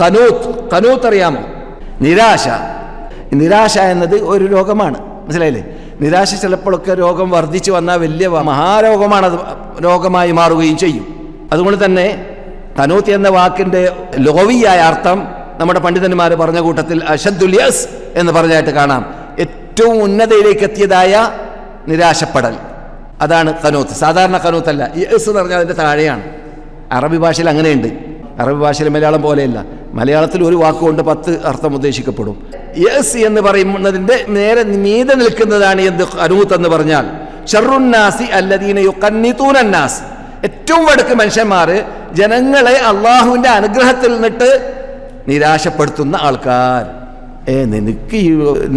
കനൂത്ത് കനൂത്ത് അറിയാമോ? നിരാശ. നിരാശ എന്നത് ഒരു രോഗമാണ്. മനസ്സിലായില്ലേ? നിരാശ ചിലപ്പോഴൊക്കെ രോഗം വർദ്ധിച്ചു വന്നാൽ വലിയ മഹാരോഗമാണ് അത് രോഗമായി മാറുകയും ചെയ്യും. അതുകൊണ്ട് തന്നെ കനൂത്ത് എന്ന വാക്കിന്റെ ലോവിയായ അർത്ഥം നമ്മുടെ പണ്ഡിതന്മാർ പറഞ്ഞ കൂട്ടത്തിൽ അഷദ്ദുല്യസ് എന്ന് പറഞ്ഞായിട്ട് കാണാം. ഏറ്റവും ഉന്നതയിലേക്ക് എത്തിയതായ നിരാശപ്പെടൽ. അതാണ് കനൂത്ത് സാധാരണ കനൂത്തല്ല യസ് എന്ന് പറഞ്ഞാൽ അതിന്റെ താഴെയാണ്. അറബി ഭാഷയിൽ അങ്ങനെയുണ്ട്. അറബി ഭാഷയിൽ മലയാളം പോലെയല്ല. മലയാളത്തിൽ ഒരു വാക്കുകൊണ്ട് പത്ത് അർത്ഥം ഉദ്ദേശിക്കപ്പെടും. യസ് എന്ന് പറയുന്നതിന്റെ നേരെ മീതെ നിൽക്കുന്നതാണ് എന്ത്? അനൂത്ത് എന്ന് പറഞ്ഞാൽ. ഷറുന്നാസി അല്ലദീന യുക്കന്നിത്തൂനന്നാസ് ഏറ്റവും വടക്ക് മനുഷ്യന്മാർ ജനങ്ങളെ അള്ളാഹുവിന്റെ അനുഗ്രഹത്തിൽ നിന്നിട്ട് നിരാശപ്പെടുത്തുന്ന ആൾക്കാർ. ഏ നിനക്ക് ഈ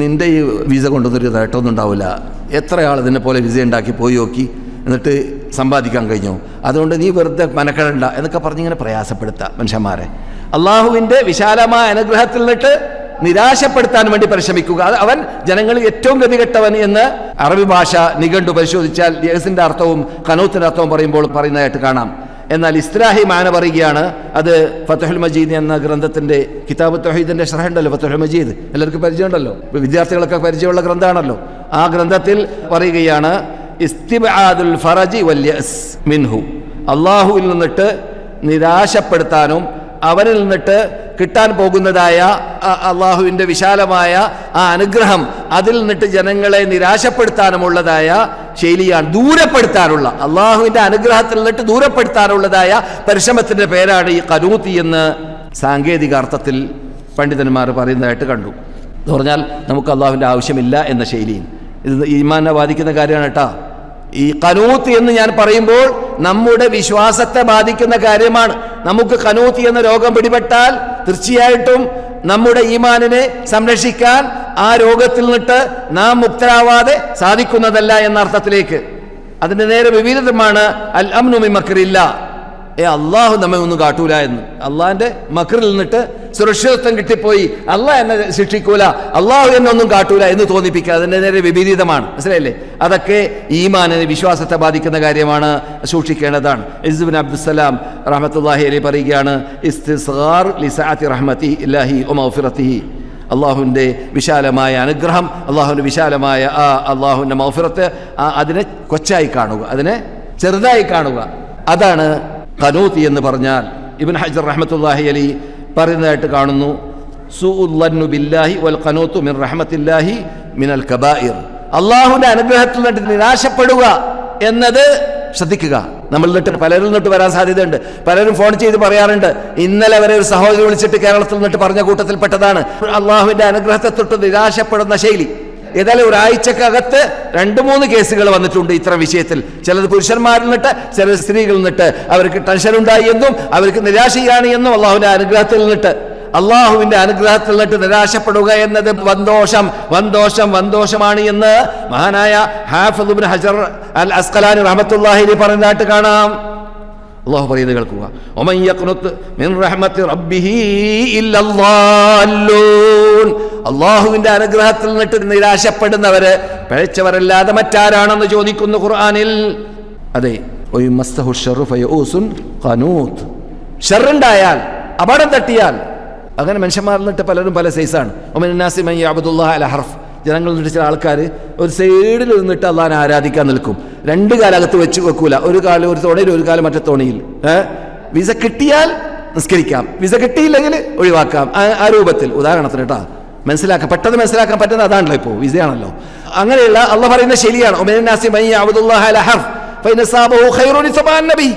നിന്റെ ഈ വിസ കൊണ്ടുവന്നൊരു നേട്ടമൊന്നും ഉണ്ടാവില്ല. എത്ര ആൾ ഇതിനെ പോലെ വിസ ഉണ്ടാക്കി പോയി നോക്കി എന്നിട്ട് സമ്പാദിക്കാൻ കഴിഞ്ഞു. അതുകൊണ്ട് നീ വെറുതെ മനക്കെടണ്ട എന്നൊക്കെ പറഞ്ഞിങ്ങനെ പ്രയാസപ്പെടുത്തുക മനുഷ്യന്മാരെ. അള്ളാഹുവിന്റെ വിശാലമായ അനുഗ്രഹത്തിൽ നിന്നിട്ട് നിരാശപ്പെടുത്താൻ വേണ്ടി പരിശ്രമിക്കുക. അത് അവൻ ജനങ്ങളിൽ ഏറ്റവും ഗതികെട്ടവൻ എന്ന് അറബി ഭാഷ നിഘണ്ടു പരിശോധിച്ചാൽ യേസിന്റെ അർത്ഥവും കനൂത്തിന്റെ അർത്ഥവും പറയുമ്പോൾ പറയുന്നതായിട്ട് കാണാം. എന്നാൽ ഇസ്ലാഹി മാന പറയുകയാണ് അത് ഫത്തഹുൽ മജീദ് എന്ന ഗ്രന്ഥത്തിന്റെ കിതാബ് തൊഹീദിന്റെ ഷറഹുണ്ടല്ലോ ഫത്തഹുൽ മജീദ്. എല്ലാവർക്കും പരിചയമുണ്ടല്ലോ? വിദ്യാർത്ഥികളൊക്കെ പരിചയമുള്ള ഗ്രന്ഥമാണല്ലോ ആ ഗ്രന്ഥത്തിൽ പറയുകയാണ് ഫറജി മിൻഹു. അള്ളാഹുവിൽ നിന്നിട്ട് നിരാശപ്പെടുത്താനും അവനിൽ നിന്നിട്ട് കിട്ടാൻ പോകുന്നതായ അള്ളാഹുവിന്റെ വിശാലമായ ആ അനുഗ്രഹം അതിൽ നിന്നിട്ട് ജനങ്ങളെ നിരാശപ്പെടുത്താനുമുള്ളതായ ശൈലിയാണ് ദൂരപ്പെടുത്താനുള്ള അള്ളാഹുവിന്റെ അനുഗ്രഹത്തിൽ നിന്നിട്ട് ദൂരപ്പെടുത്താനുള്ളതായ പരിശ്രമത്തിന്റെ പേരാണ് ഈ കനൂത്തി എന്ന് സാങ്കേതിക അർത്ഥത്തിൽ പണ്ഡിതന്മാർ പറയുന്നതായിട്ട് കണ്ടു. എന്ന് പറഞ്ഞാൽ നമുക്ക് അള്ളാഹുവിന്റെ ആവശ്യമില്ല എന്ന ശൈലിയും ഇത് ഈമാനെ ബാധിക്കുന്ന കാര്യമാണ് കേട്ടോ. ഈ കനൂത്ത് എന്ന് ഞാൻ പറയുമ്പോൾ നമ്മുടെ വിശ്വാസത്തെ ബാധിക്കുന്ന കാര്യമാണ്. നമുക്ക് കനൂത്തി എന്ന രോഗം പിടിപെട്ടാൽ തീർച്ചയായിട്ടും നമ്മുടെ ഈമാനിനെ സംരക്ഷിക്കാൻ ആ രോഗത്തിൽ നിന്നിട്ട് നാം മുക്തരാവാതെ സാധിക്കുന്നതല്ല എന്ന അർത്ഥത്തിലേക്ക്. അതിന്റെ നേരെ വിപരീതമാണ് അൽ അംനുമി മക്രില്ല. ഏ അള്ളാഹു നമ്മെ ഒന്നും കാട്ടൂല എന്ന്. അള്ളാഹിന്റെ മക്രിൽ നിന്നിട്ട് സുരക്ഷിതത്വം കിട്ടിപ്പോയി. അല്ല എന്നെ ശിക്ഷിക്കൂല അള്ളാഹു എന്നെ ഒന്നും കാട്ടൂല എന്ന് തോന്നിപ്പിക്കുക അതിന്റെ നേരെ വിപരീതമാണ്. മനസ്സിലായില്ലേ? അതൊക്കെ ഈമാനിന് വിശ്വാസത്തെ ബാധിക്കുന്ന കാര്യമാണ് സൂക്ഷിക്കേണ്ടതാണ്. ഇസ്ബിൻ അബ്ദുസലാം റഹമത്തുല്ലാഹി അലി പറയുകയാണ് ഇല്ലാഹി അള്ളാഹുവിന്റെ വിശാലമായ അനുഗ്രഹം അള്ളാഹുവിന്റെ വിശാലമായ ആ അള്ളാഹുവിന്റെ മൗഫിറത്ത് അതിനെ കൊച്ചായി കാണുക അതിനെ ചെറുതായി കാണുക. അതാണ് കനൂത്തി എന്ന് പറഞ്ഞാൽ ഇബിൻ ഹജർ റഹ്മത്തുല്ലാഹി അലി പറയുന്നതായിട്ട് കാണുന്നു. സുഉല്ലന്നു ബില്ലാഹി വൽ ഖനൂത്തു മിൻ റഹ്മത്തില്ലാഹി മിനൽ കബായിർ. അള്ളാഹുവിന്റെ അനുഗ്രഹത്തിൽ നിന്നിട്ട് നിരാശപ്പെടുക എന്നത് ശ്രദ്ധിക്കുക. നമ്മൾ നിന്നിട്ട് പലരിൽ നിന്നിട്ട് വരാൻ സാധ്യതയുണ്ട്. പലരും ഫോൺ ചെയ്ത് പറയാറുണ്ട് ഇന്നലെ വരെ ഒരു സഹോദരി വിളിച്ചിട്ട് കേരളത്തിൽ നിന്നിട്ട് പറഞ്ഞ കൂട്ടത്തിൽപ്പെട്ടതാണ്. അള്ളാഹുവിന്റെ അനുഗ്രഹത്തെ തൊട്ട് നിരാശപ്പെടുന്ന ശൈലി ഏതായാലും ഒരാഴ്ചക്കകത്ത് രണ്ട് മൂന്ന് കേസുകൾ വന്നിട്ടുണ്ട് ഇത്ര വിഷയത്തിൽ. ചിലത് പുരുഷന്മാരിൽ നിന്നിട്ട് ചില സ്ത്രീകളിൽ നിന്നിട്ട്. അവർക്ക് ടെൻഷൻ ഉണ്ടായി എന്നും അവർക്ക് നിരാശയാണ് എന്നും അള്ളാഹുവിന്റെ അനുഗ്രഹത്തിൽ നിന്നിട്ട്. അള്ളാഹുവിന്റെ അനുഗ്രഹത്തിൽ നിന്നിട്ട് നിരാശപ്പെടുക എന്നത് വന്തോഷം വന്തോഷം വന്തോഷമാണ് എന്ന് മഹാനായ ഹാഫിദ് ഇബ്നു ഹജർ അൽ അസ്കലാനി റഹ്മത്തുള്ളാഹി പറഞ്ഞതായിട്ട് കാണാം അള്ളാഹു പറയുന്നത് കേൾക്കുക. ഒമൻ അള്ളാഹുവിന്റെ അനുഗ്രഹത്തിൽ നിന്നിട്ട് നിരാശപ്പെടുന്നവര് പഴച്ചവരല്ലാതെ മറ്റാരാണെന്ന് ചോദിക്കുന്നു ഖുർആാനിൽ. അതെ ഷെറുണ്ടായാൽ അപകടം തട്ടിയാൽ. അങ്ങനെ മനുഷ്യന്മാരിൽ നിന്നിട്ട് പലരും പല സൈസാണ്. ഒമനാസിമയ്യ അബ്ദുല്ലാ അല ഹർഫ്. ജനങ്ങളിൽ ചില ആൾക്കാർ ഒരു സൈഡിൽ നിന്നിട്ട് അള്ളാഹിനെ ആരാധിക്കാൻ നിൽക്കും. രണ്ട് കാലകത്ത് വെച്ച് വെക്കൂല. ഒരു കാലം ഒരു തോണയിൽ ഒരു കാലം മറ്റേ തോണിയിൽ. വിസ കിട്ടിയാൽ നിസ്കരിക്കാം. വിസ കിട്ടിയില്ലെങ്കിൽ ഒഴിവാക്കാം. ആ- രൂപത്തിൽ. ഉദാഹരണത്തിന് കേട്ടോ മനസ്സിലാക്കാം പെട്ടെന്ന് മനസ്സിലാക്കാൻ പറ്റുന്നത് അതാണല്ലോ ഇപ്പോൾ വിസയാണല്ലോ. അങ്ങനെയുള്ള അള്ളാഹ് പറയുന്ന ശരിയാണ്. മൈ അബ്ദുല്ലാഹ് ഹർ ഫൈനസാബഹു ഖൈറുൻ സബാൻ നബി.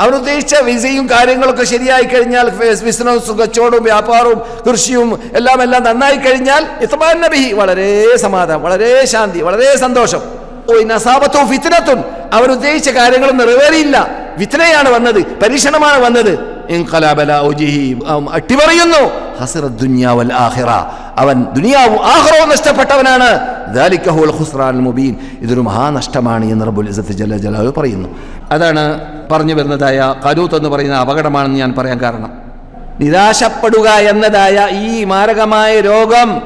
അവൻ ഉദ്ദേശിച്ച വിസയും കാര്യങ്ങളൊക്കെ ശരിയായി കഴിഞ്ഞാൽ ബിസിനസ് കച്ചവടവും വ്യാപാരവും കൃഷിയും എല്ലാം എല്ലാം നന്നായി കഴിഞ്ഞാൽ ഇസ്മാൻ നബി വളരെ സമാധാനം വളരെ ശാന്തി വളരെ സന്തോഷം. ഓ നസാബത്തും ഫിത്തിനത്തും അവർ ഉദ്ദേശിച്ച കാര്യങ്ങൾ നിറവേറിയില്ല. വിത്തനയാണ് വന്നത് പരീക്ഷണമാണ് വന്നത്. അട്ടിപറയുന്നു ദുന്യാവൽ ആഹിറ അവൻ ദുനിയാവും ആഹ്റവും നഷ്ടപ്പെട്ടവനാണ്. മുബീൻ. ഇതൊരു മഹാനഷ്ടമാണ് എന്ന് റബുൽ ഇസത്ത് ജല പറയുന്നു. അതാണ് പറഞ്ഞു വരുന്നതായ കലൂത്ത് എന്ന് പറയുന്ന അപകടമാണെന്ന് ഞാൻ പറയാൻ കാരണം. നിരാശപ്പെടുക എന്നതായ ഈ മാരകമായ രോഗം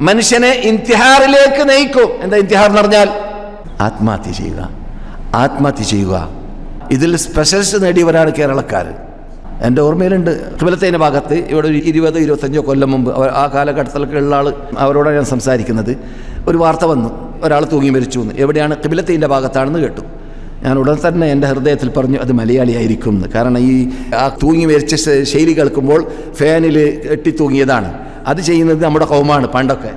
മനുഷ്യനെ ഇന്തിഹാറിലേക്ക് നയിക്കും. എന്താ ഇന്തിഹാർ എന്ന് പറഞ്ഞാൽ? ആത്മഹത്യ ചെയ്യുക. ആത്മഹത്യ ചെയ്യുക. ഇതിൽ സ്പെഷ്യലിസ്റ്റ് നേടിയവരാണ് കേരളക്കാർ എന്റെ ഓർമ്മയിലുണ്ട്. കിബിലത്തേന്റെ ഭാഗത്ത് ഇവിടെ ഒരു ഇരുപത് ഇരുപത്തഞ്ചോ കൊല്ലം മുമ്പ് അവർ ആ കാലഘട്ടത്തിലൊക്കെ ഉള്ള ആൾ അവരോടാണ് ഞാൻ സംസാരിക്കുന്നത്. ഒരു വാർത്ത വന്നു. ഒരാൾ തൂങ്ങി മരിച്ചു എന്ന് എവിടെയാണ്? കിബിലത്തേന്റെ ഭാഗത്താണെന്ന് കേട്ടു. ഞാൻ ഉടൻ തന്നെ എന്റെ ഹൃദയത്തിൽ പറഞ്ഞു അത് മലയാളിയായിരിക്കും എന്ന് കാരണം ഈ ആ തൂങ്ങി മരിച്ച ശൈലി കേൾക്കുമ്പോൾ ഫാനിൽ കെട്ടി തൂങ്ങിയതാണ് അത് ചെയ്യുന്നത് നമ്മുടെ കൗമാണ് പണ്ടൊക്കെ.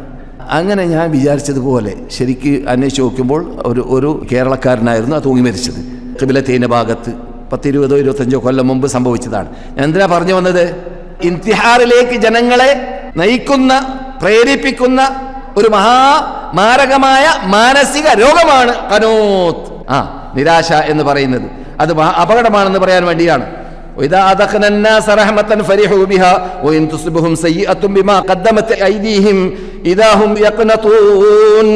അങ്ങനെ ഞാൻ വിചാരിച്ചതുപോലെ ശരിക്ക് അന്വേഷിച്ച് നോക്കുമ്പോൾ ഒരു ഒരു കേരളക്കാരനായിരുന്നു ആ തൂങ്ങി മരിച്ചത്. കിബിലത്തേന്റെ ഭാഗത്ത് പത്തിരുപതോ ഇരുപത്തഞ്ചോ കൊല്ലം മുമ്പ് സംഭവിച്ചതാണ് ഞാൻ എന്തിനാ പറഞ്ഞു വന്നത് ഇന്തിഹാറിലേക്ക് ജനങ്ങളെ നയിക്കുന്ന പ്രേരിപ്പിക്കുന്ന ഒരു മഹാ മാരകമായ മാനസിക രോഗമാണ് കനോത്ത് ആ നിരാശ എന്ന് പറയുന്നത് അത് മഹാ അപകടമാണെന്ന് പറയാൻ വേണ്ടിയാണ് وإذا أذقنا الناس رحمة فرحوا بها وإن تصبهم سيئة بما قدمت أيديهم إذا هم يقنطون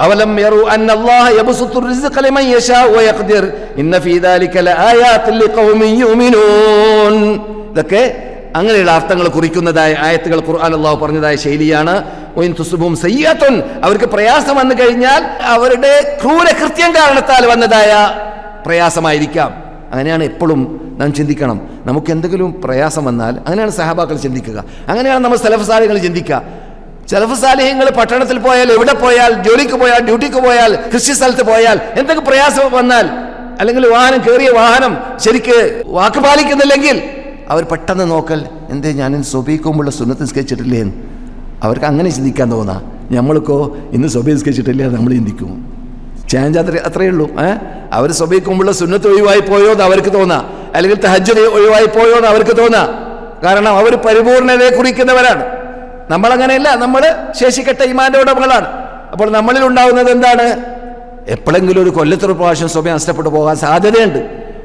أولم يروا أن الله يبسط الرزق لمن يشاء ويقدر إن في ذلك لآيات لقوم يؤمنون ഇതൊക്കെ അങ്ങനെയുള്ള അർത്ഥങ്ങൾ കുറിക്കുന്നതായ ആയത്തുകൾ ഖുർആൻ അള്ളാഹു പറഞ്ഞതായ ശൈലിയാണ് ഒയിൻ തുസുബും സയ്യാത്തുൻ അവർക്ക് പ്രയാസം വന്നു കഴിഞ്ഞാൽ അവരുടെ ക്രൂരകൃത്യം കാരണത്താൽ വന്നതായ പ്രയാസമായിരിക്കാം അങ്ങനെയാണ് എപ്പോഴും നാം ചിന്തിക്കണം നമുക്ക് എന്തെങ്കിലും പ്രയാസം വന്നാൽ അങ്ങനെയാണ് സഹാബാക്കൾ ചിന്തിക്കുക അങ്ങനെയാണ് നമ്മൾ സലഫസാലികൾ ചിന്തിക്കുക സലഫസാലിഹ്യങ്ങൾ പട്ടണത്തിൽ പോയാൽ എവിടെ പോയാൽ ജോലിക്ക് പോയാൽ ഡ്യൂട്ടിക്ക് പോയാൽ കൃഷി സ്ഥലത്ത് പോയാൽ എന്തൊക്കെ പ്രയാസം വന്നാൽ അല്ലെങ്കിൽ വാഹനം കയറിയ വാഹനം ശരിക്ക് വാക്ക് പാലിക്കുന്നില്ലെങ്കിൽ അവർ പെട്ടെന്ന് നോക്കൽ എന്തേ ഞാൻ സ്വബീക്കുമ്പോഴുള്ള സുന്നത്ത് നിസ്കരിച്ചിട്ടില്ലേ എന്ന്? അവർക്ക് അങ്ങനെ ചിന്തിക്കാൻ തോന്നാ. നമ്മൾക്കോ ഇന്ന് സ്വബീ നിസ്കരിച്ചിട്ടില്ല? നമ്മൾ ചിന്തിക്കും. ചേഞ്ച് അത്ര അത്രയേ ഉള്ളൂ ഏഹ് അവർ സ്വബീക്കുമ്പോഴുള്ള സുന്നത്ത് ഒഴിവായി പോയോ എന്ന് അവർക്ക് തോന്നാം. അല്ലെങ്കിൽ തഹജ്ജ് ഒഴിവായി പോയോ എന്ന് അവർക്ക് തോന്നാം. കാരണം അവർ പരിപൂർണതയെ കുറിക്കുന്നവരാണ്. നമ്മളങ്ങനെയല്ല നമ്മൾ ശേഷിക്കട്ട ഇമാന്റെ ഉടമകളാണ്. അപ്പോൾ നമ്മളിൽ ഉണ്ടാകുന്നത് എന്താണ്? എപ്പോഴെങ്കിലും ഒരു കൊല്ലത്തൊരു പ്രാവശ്യം സ്വയം നഷ്ടപ്പെട്ടു പോകാൻ സാധ്യതയുണ്ട്.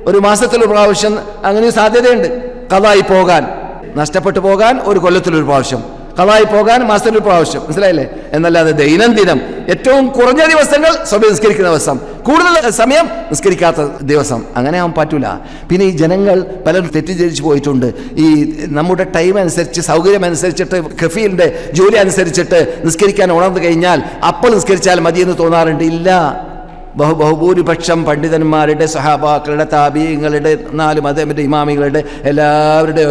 ഒരു മാസത്തിലൊരു പ്രാവശ്യം അങ്ങനെ സാധ്യതയുണ്ട്. കഥായി പോകാൻ നഷ്ടപ്പെട്ടു പോകാൻ ഒരു കൊല്ലത്തിലൊരു പ്രാവശ്യം. കളായി പോകാൻ മാസത്തിൽ പ്രാവശ്യം. മനസ്സിലായില്ലേ? എന്നല്ലാതെ ദൈനംദിനം. ഏറ്റവും കുറഞ്ഞ ദിവസങ്ങൾ സ്വയം നിസ്കരിക്കുന്ന ദിവസം. കൂടുതൽ സമയം നിസ്കരിക്കാത്ത ദിവസം. അങ്ങനെ ആവാൻ പറ്റൂല. പിന്നെ ഈ ജനങ്ങൾ പലരും തെറ്റിദ്ധരിച്ചു പോയിട്ടുണ്ട്. ഈ നമ്മുടെ ടൈം അനുസരിച്ച് സൗകര്യം അനുസരിച്ചിട്ട് കഫീലിന്റെ ജോലി അനുസരിച്ചിട്ട് നിസ്കരിക്കാൻ ഉണർന്നു കഴിഞ്ഞാൽ അപ്പോൾ നിസ്കരിച്ചാൽ മതിയെന്ന് തോന്നാറുണ്ട്. ഇല്ല. ബഹു ബഹുഭൂരിപക്ഷം പണ്ഡിതന്മാരുടെ സഹാബാക്കളുടെ താപീയങ്ങളുടെ നാല് മതമിന്റെ ഇമാമികളുടെ എല്ലാവരുടെ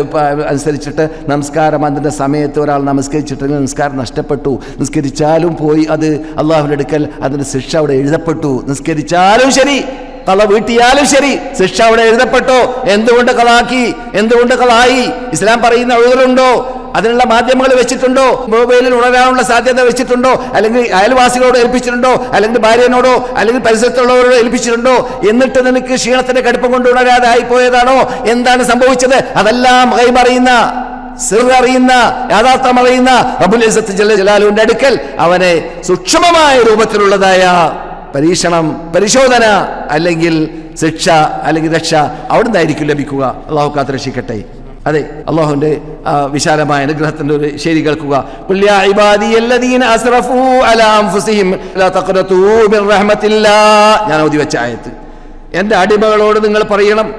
അനുസരിച്ചിട്ട് നമസ്കാരം. അതിന്റെ സമയത്ത് ഒരാൾ നമസ്കരിച്ചിട്ടുണ്ടെങ്കിൽ നമസ്കാരം നഷ്ടപ്പെട്ടു. നിസ്കരിച്ചാലും പോയി അത് അള്ളാഹുവിന്റെ അടുക്കൽ അതിന്റെ ശിക്ഷ അവിടെ എഴുതപ്പെട്ടു. നിസ്കരിച്ചാലും ശരി കള വീട്ടിയാലും ശരി ശിക്ഷ അവിടെ എഴുതപ്പെട്ടോ? എന്തുകൊണ്ട് കളാക്കി? എന്തുകൊണ്ട് കളായി? ഇസ്ലാം പറയുന്ന ഒഴുകലുണ്ടോ അതിനുള്ള മാധ്യമങ്ങൾ വെച്ചിട്ടുണ്ടോ? മൊബൈലിൽ ഉണരാനുള്ള സാധ്യത വെച്ചിട്ടുണ്ടോ? അല്ലെങ്കിൽ അയൽവാസികളോട് ഏൽപ്പിച്ചിട്ടുണ്ടോ? അല്ലെങ്കിൽ ഭാര്യനോടോ അല്ലെങ്കിൽ പരിസരത്തുള്ളവരോട് ഏൽപ്പിച്ചിട്ടുണ്ടോ? എന്നിട്ട് നിനക്ക് ക്ഷീണത്തിന്റെ കടുപ്പം കൊണ്ട് ഉണരാതെ ആയി പോയതാണോ എന്താണ് സംഭവിച്ചത്? അതെല്ലാം കൈമറിയുന്ന അറിയുന്ന യാഥാർത്ഥ്യം അറിയുന്ന അബുൽ ജലാലുവിന്റെ അടുക്കൽ അവനെ സൂക്ഷ്മമായ രൂപത്തിലുള്ളതായ പരീക്ഷണം പരിശോധന അല്ലെങ്കിൽ ശിക്ഷ അല്ലെങ്കിൽ രക്ഷ അവിടുന്ന് ആയിരിക്കും ലഭിക്കുക. അള്ളാഹു കാത്ത് രക്ഷിക്കട്ടെ അതെ അള്ളാഹുവിന്റെ വിശാലമായ അനുഗ്രഹത്തിന്റെ ഒരു ശരി കേൾക്കുക. "ഖുൽ യാ ഇബാദിയല്ലദീന അസ്റഫൂ അലാ അൻഫുസിഹിം ലാ തഖ്നതൂ മിൻ റഹ്മത്തില്ലാ ഞാൻ ഓതി വെച്ച ആയത്ത്. എന്റെ അടിമകളോട് നിങ്ങൾ പറയണം.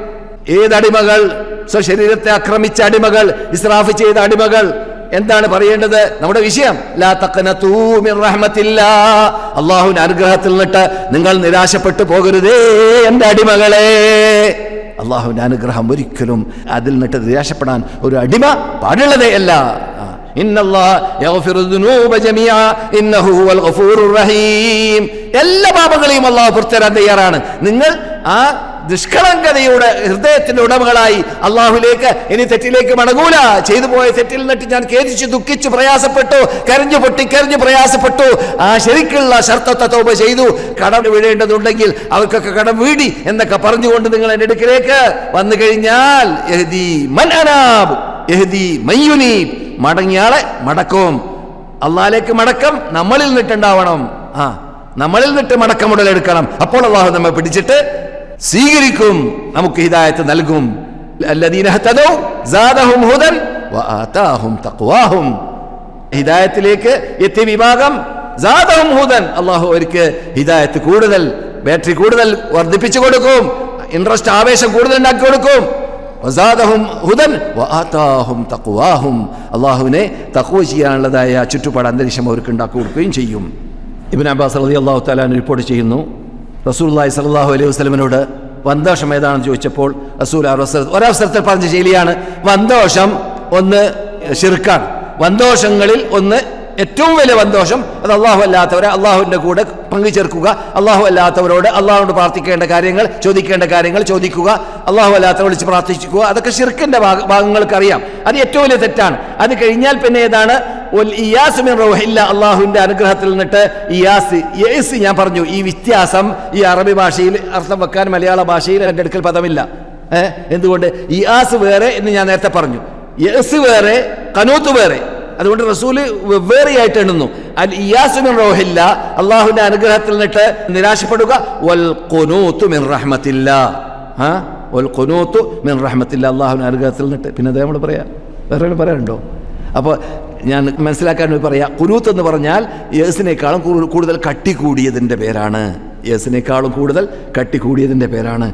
ഏതടിമകൾ സ്വശരീരത്തെ ആക്രമിച്ച അടിമകൾ ഇസ്രാഫ് ചെയ്ത അടിമകൾ. എന്താണ് പറയേണ്ടത്? നമ്മുടെ വിഷയം. ലാ റഹ്മത്തില്ലാ അള്ളാഹുവിന്റെ അനുഗ്രഹത്തിൽ നിന്നിട്ട് നിങ്ങൾ നിരാശപ്പെട്ടു പോകരുതേ എന്റെ അടിമകളെ. അള്ളാഹുവിന്റെ അനുഗ്രഹം ഒരിക്കലും അതിൽ നിന്നിട്ട് നിരാശപ്പെടാൻ ഒരു അടിമ പാടുള്ളതേ അല്ല. എല്ലാ പാപങ്ങളെയും അള്ളാഹു പുറത്തരാൻ തയ്യാറാണ്. നിങ്ങൾ ആ നിഷ്കളങ്കതയുടെ ഹൃദയത്തിന്റെ ഉടമകളായി അള്ളാഹുലേക്ക് ഇനി തെറ്റിലേക്ക് മടങ്ങൂല. ചെയ്തു പോയ തെറ്റിൽ നിന്നിട്ട് ഞാൻ ഖേദിച്ചു ദുഃഖിച്ചു പ്രയാസപ്പെട്ടു കരഞ്ഞു പൊട്ടി കരഞ്ഞു പ്രയാസപ്പെട്ടു. ആ ശരിക്കുള്ള ശർത്തത്തെ തോപ ചെയ്തു. കടം വീഴേണ്ടതുണ്ടെങ്കിൽ അവർക്കൊക്കെ കടം വീടി എന്നൊക്കെ പറഞ്ഞുകൊണ്ട് നിങ്ങൾ എന്റെ അടുക്കിലേക്ക് വന്നു കഴിഞ്ഞാൽ മടങ്ങിയാളെ മടക്കും. അള്ളാലേക്ക് മടക്കം നമ്മളിൽ നിന്നിട്ടുണ്ടാവണം. ആ നമ്മളിൽ നിന്നിട്ട് മടക്കം ഉടലെടുക്കണം. അപ്പോൾ അള്ളാഹു നമ്മെ പിടിച്ചിട്ട് സ്വീകരിക്കും നമുക്ക് ഹിദായത്ത് നൽകും. ഹിദായത്തിലേക്ക് എത്തിയ വിഭാഗം അള്ളാഹു അവർക്ക് ഹിദായത്ത് കൂടുതൽ ബാറ്ററി കൂടുതൽ വർദ്ധിപ്പിച്ചു കൊടുക്കും. ഇൻട്രസ്റ്റ് ആവേശം കൂടുതൽ ഉണ്ടാക്കി കൊടുക്കും. അള്ളാഹുവിനെ തക്കുവ ചെയ്യാനുള്ളതായ ചുറ്റുപാട് അന്തരീക്ഷം അവർക്ക് ഉണ്ടാക്കി കൊടുക്കുകയും ചെയ്യും. ഇബിൻ അബ്ബാസ് അള്ളാഹു താലാൻ റിപ്പോർട്ട് ചെയ്യുന്നു റസൂലുള്ളാഹി സലാഹു അലൈഹി വസ്ലമിനോട് വന്തോഷം ഏതാണെന്ന് ചോദിച്ചപ്പോൾ റസൂൽ ഒരവസരത്തിൽ ഒരവസരത്തിൽ പറഞ്ഞ ശൈലിയാണ് വന്തോഷം ഒന്ന് ഷിർക്കാണ് വന്തോഷങ്ങളിൽ ഒന്ന് ഏറ്റവും വലിയ വന്തോഷം അത് അള്ളാഹു അല്ലാത്തവരെ അള്ളാഹുവിന്റെ കൂടെ പങ്കുചേർക്കുക അള്ളാഹു അല്ലാത്തവരോട് അള്ളാഹുവിനോട് പ്രാർത്ഥിക്കേണ്ട കാര്യങ്ങൾ ചോദിക്കേണ്ട കാര്യങ്ങൾ ചോദിക്കുക. അള്ളാഹു അല്ലാത്തവർ വിളിച്ച് പ്രാർത്ഥിക്കുക. അതൊക്കെ ഷിർക്കിന്റെ ഭാഗ ഭാഗങ്ങൾക്ക് അറിയാം അത് ഏറ്റവും വലിയ തെറ്റാണ്. അത് കഴിഞ്ഞാൽ പിന്നെ ഏതാണ്? അള്ളാഹുവിന്റെ അനുഗ്രഹത്തിൽ നിന്നിട്ട് ഇയാസ് യേസ് ഞാൻ പറഞ്ഞു ഈ വ്യത്യാസം ഈ അറബി ഭാഷയിൽ അർത്ഥം വെക്കാൻ മലയാള ഭാഷയിൽ എന്റെ അടുക്കൽ പദമില്ല. ഏഹ് എന്തുകൊണ്ട്? ഇയാസ് വേറെ എന്ന് ഞാൻ നേരത്തെ പറഞ്ഞു. യേസ് വേറെ കനൂത്ത് വേറെ. അതുകൊണ്ട് റസൂൽ വെവ്വേറെയായിട്ട് എണ്ണുന്നു. അൽ ഇയാസുമിൻ റോഹില്ല അള്ളാഹുവിന്റെ അനുഗ്രഹത്തിൽ നിന്നിട്ട് നിരാശപ്പെടുക. വൽ മിൻ റഹ്മത്തില്ല. വൽ മിൻ അള്ളാഹുവിന്റെ അനുഗ്രഹത്തിൽ നിന്നിട്ട്. പിന്നെ അതേ നമ്മൾ പറയാ. വേറെ പറയാനുണ്ടോ അപ്പോൾ ഞാൻ മനസ്സിലാക്കാൻ പറയാം. കുനൂത്ത് എന്ന് പറഞ്ഞാൽ യേസിനേക്കാളും കൂടുതൽ കട്ടി കൂടിയതിന്റെ പേരാണ്. യേസിനേക്കാളും കൂടുതൽ കട്ടി കൂടിയതിന്റെ പേരാണ്.